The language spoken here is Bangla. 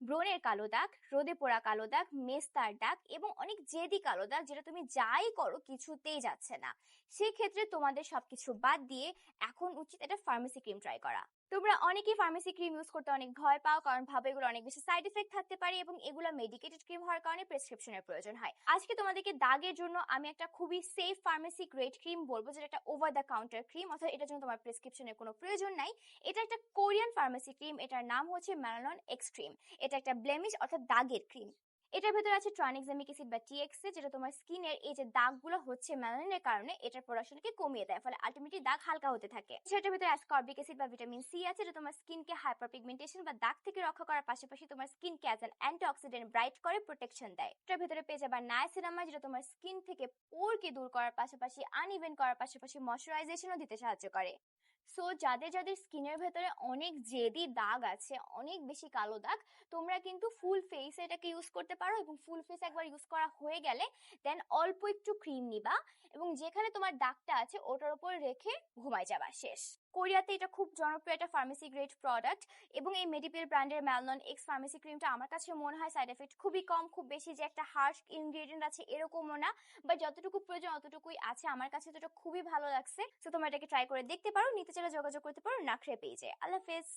ব্রণের কালো দাগ, রোদে পোড়া কালো দাগ, মেস্তার দাগ এবং অনেক জেদি কালো দাগ যেটা তুমি যাই করো কিছুতেই যাচ্ছে না। সেক্ষেত্রে তোমাদের সবকিছু বাদ দিয়ে এখন উচিত এটা ফার্মেসি ক্রিম ট্রাই করা। তোমরা অনেকেই ফার্মেসি ক্রিম ইউজ করতে অনেক ভয় পাও কারণ ভাবে এগুলো অনেক বেশি সাইড এফেক্ট থাকতে পারে এবং এগুলো মেডিকেটেড ক্রিম হওয়ার কারণে প্রেসক্রিপশনের প্রয়োজন হয়। আজকে তোমাদেরকে দাগের জন্য আমি একটা খুবই সেফ ফার্মেসি গ্রেড ক্রিম বলব যেটা একটা ওভার দ্য কাউন্টার ক্রিম অর্থাৎ এটার জন্য তোমার প্রেসক্রিপশনের কোনো প্রয়োজন নাই। এটা একটা কোরিয়ান ফার্মেসি ক্রিম এটার নাম হচ্ছে ম্যালানন এক্স ক্রিম এটা একটা ব্লেমিশ অর্থাৎ দাগের ক্রিম এটার ভেতরে আছে ট্রানিক্সামিক অ্যাসিড বা টিএক্সে যেটা তোমার স্কিনের এই যে দাগগুলো হচ্ছে ম্যালানিনের কারণে এটার প্রোডাকশনকে কমিয়ে দেয়, ফলে আলটিমেটলি দাগ হালকা হতে থাকে। সেটার ভেতরে অ্যাসকর্বিক অ্যাসিড বা ভিটামিন সি আছে, যেটা তোমার স্কিনকে হাইপার পিগমেন্টেশন বা দাগ থেকে রক্ষা করার পাশাপাশি তোমার স্কিনকে অ্যাজ অ্যান অ্যান্টিঅক্সিডেন্ট ব্রাইট করে প্রোটেকশন দেয়। এটার ভেতরে পেয়ে যাবার নায়াসিনামাইড যেটা তোমার স্কিন থেকে পোরকে দূর করার পাশাপাশি আনইভেন করার পাশাপাশি ময়শ্চারাইজেশনও দিতে সাহায্য করে। সো যাদের যাদের স্কিনের ভেতরে অনেক জেদি দাগ আছে, অনেক বেশি কালো দাগ, তোমরা কিন্তু ফুল ফেস এটাকে ইউজ করতে পারো এবং ফুল ফেস একবার ইউজ করা হয়ে গেলে দেন অল্প একটু ক্রিম নিবা এবং যেখানে তোমার দাগটা আছে, ওটার উপর রেখে ঘুমায় যাবা শেষ। কোরিয়াতে এটা খুব জনপ্রিয় একটা ফার্মেসি গ্রেড প্রোডাক্ট এবং এই মেডিপেল ব্র্যান্ডের ম্যালনন এক্স ফার্মেসি ক্রিমটা আমার কাছে মনে হয় সাইড এফেক্ট খুবই কম, খুব বেশি যে একটা হার্শ ইনগ্রেডিয়েন্ট আছে এরকমও না বা যতটুকু প্রয়োজন অতটুকুই আছে। আমার কাছে তো এটা খুবই ভালো লাগছে। তো তোমরা এটাকে ট্রাই করে দেখতে পারো, নিতে চাইলে যোগাযোগ করতে পারো না খেয়ে পেয়ে যায় আল্লাহ হাফেজ।